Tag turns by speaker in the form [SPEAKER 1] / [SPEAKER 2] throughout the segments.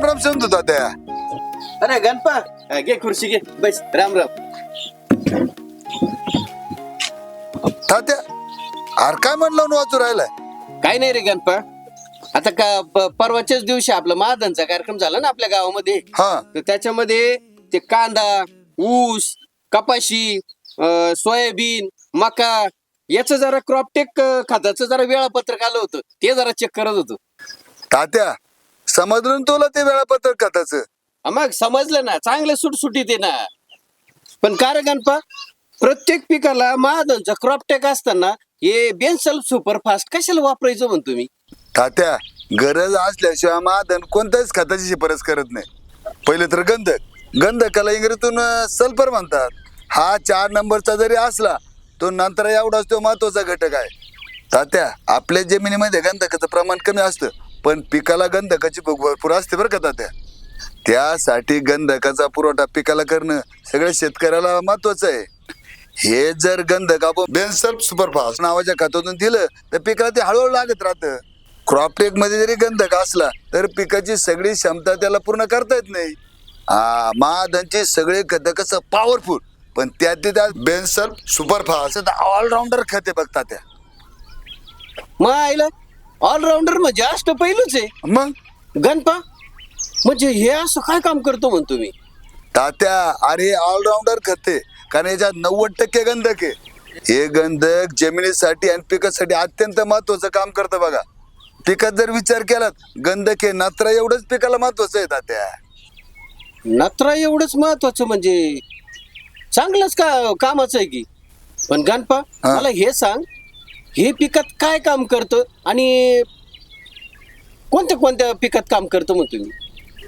[SPEAKER 1] राम राम समजू तात्या
[SPEAKER 2] अरे गणपा हा, घे खुर्ची घे. बस राम राम.
[SPEAKER 1] तात्या अरे काय म्हणलं वाचू राहिलाय?
[SPEAKER 2] काय नाही रे गणपा. आता का प- परवाच्याच दिवशी आपला महादानचा कार्यक्रम झाला ना आपल्या गावामध्ये.
[SPEAKER 1] हा.
[SPEAKER 2] तर त्याच्यामध्ये ते कांदा ऊस कपाशी अं, सोयाबीन मका याचं जरा क्रॉपटेक खताचं जरा वेळापत्रक आलं होतं. ते जरा चेक करत होतो.
[SPEAKER 1] तात्या समजलं ना तुला ते वेळापत्रक खताचं?
[SPEAKER 2] हा, मग समजलं ना. चांगलं सुटसुटीत आहे ना. पण का रे गणपा प्रत्येक पिकाला महादनचा क्रॉपटेक असताना हे बेन्सल सुपर फास्ट कशाला वापरायचं म्हणतो मी
[SPEAKER 1] तात्या गरज असल्याशिवाय महाधन कोणत्याच खताची शिफारस करत नाही. पहिले तर गंधक गंधकाला इंग्रजीतून सल्फर म्हणतात. हा चार नंबरचा जरी असला तो नंतर एवढाच तो महत्त्वाचा घटक आहे. तात्या आपल्या जमिनीमध्ये गंधकाचं प्रमाण कमी असतं. पण पिकाला गंधकाची भरपूर असते बरं का तात्या. त्यासाठी गंधकाचा पुरवठा पिकाला करणं सगळ्या शेतकऱ्याला महत्वाचं आहे. हे जर गंधक आपण बेन्सल्फ सुपरफास्ट नावाच्या खतातून दिलं तर पिकाला ते हळूहळू लागत राहतं. क्रॉपटेकमध्ये जरी गंधक असला तर पिकाची सगळी क्षमता त्याला पूर्ण करता येत नाही. हा महाधनचे सगळे खत कसं पॉवरफुल पण त्यातले त्यात बेन्सल्फ सुपरफास्ट ऑलराऊंडर खते बघतात त्या
[SPEAKER 2] मग आईला? ऑलराऊंडर म्हणजे अष्ट पहिलूच आहे.
[SPEAKER 1] मग?
[SPEAKER 2] गणपा? म्हणजे हे असं काय काम करतो म्हणतो मी?
[SPEAKER 1] तात्या अरे ऑलराऊंडर खते. कारण याच्यात नव्वद टक्के गंधक आहे. हे गंधक जमिनीसाठी आणि पिकासाठी अत्यंत महत्वाचं काम करतं बघा. पिकात जर विचार केलात गंधक हे नात्रा एवढंच पिकाला महत्वाचं आहे तात्या.
[SPEAKER 2] नत्रा एवढंच महत्वाचं म्हणजे चांगलंच का कामाचं आहे की? पण गणपा. मला हे सांग हे पिकात काय काम करतं? आणि कोणत्या कोणत्या पिकात काम करतं मग तुम्ही?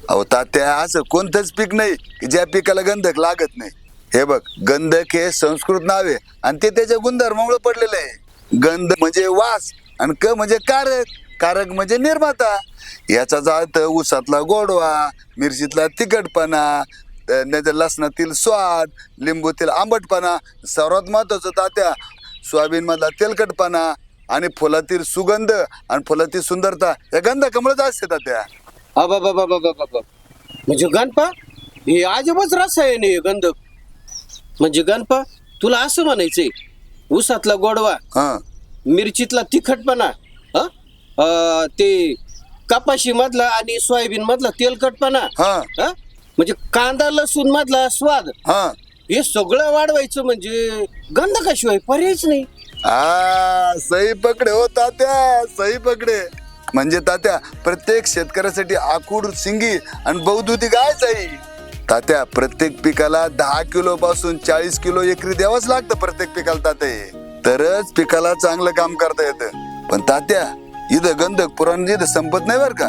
[SPEAKER 1] अहो तात्या असं कोणतंच पीक नाही की ज्या पिकाला गंधक लागत नाही. हे बघ गंधक हे संस्कृत नाव आहे आणि ते त्याच्या गुणधर्मामुळे पडलेलं आहे. गंध म्हणजे वास आणि क म्हणजे कारक. कारक म्हणजे निर्माता. याचा अर्थ ऊसातला गोडवा मिरचीतला तिखटपणा नाहीतर लसणातील स्वाद लिंबूतील आंबटपणा. सर्वात महत्वाचं तात्या सोयाबीन मधला तेलकटपणा आणि फुलातील सुगंध आणि फुलातील सुंदरता या गंधकामुळेच असते तात्या
[SPEAKER 2] अबाबाबाबाबाबा. म्हणजे गणपा हे अजबच रसायन आहे गंधक म्हणजे गणपा तुला असं म्हणायचंय ऊसातला गोडवा
[SPEAKER 1] हा
[SPEAKER 2] मिरचीतला तिखटपणा हं? अं, ते कपाशी मधला आणि सोयाबीन मधला तेलकटपणा
[SPEAKER 1] हा
[SPEAKER 2] हं? म्हणजे कांदा लसूण मधला स्वाद
[SPEAKER 1] हा
[SPEAKER 2] हे सगळं वाढवायचं म्हणजे गंधकाशिवाय पर्यायच नाही.
[SPEAKER 1] आ सही पकडे हो तात्या सही पकडे. म्हणजे तात्या प्रत्येक शेतकऱ्यासाठी आकूड सिंगी आणि बहुदुती गायच आहे तात्या प्रत्येक पिकाला दहा किलो पासून चाळीस किलो एकरी द्यावंच लागतं प्रत्येक पिकाला तात्या हे. तरच पिकाला चांगलं काम करता येतं. पण तात्या इथं गंधक पुराण इथं संपत नाही बर का?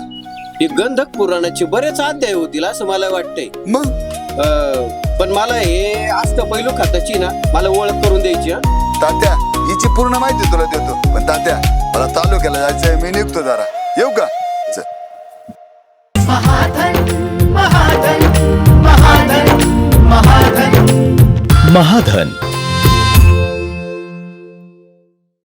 [SPEAKER 2] हे गंधक पुराणाचे बरेच अध्याय होतील असं मला वाटतंय.
[SPEAKER 1] मग?
[SPEAKER 2] अं, मला हे असत पहिलं खाताची ना मला ओळख करून द्यायची हं?
[SPEAKER 1] तात्या हिची पूर्ण माहिती तुला देतो. पण तात्या मला तालुक्याला जायचंय मी निघतो जरा. येऊ का? चल.
[SPEAKER 3] महाधन महाधन महाधन महाधन.
[SPEAKER 4] महाधन.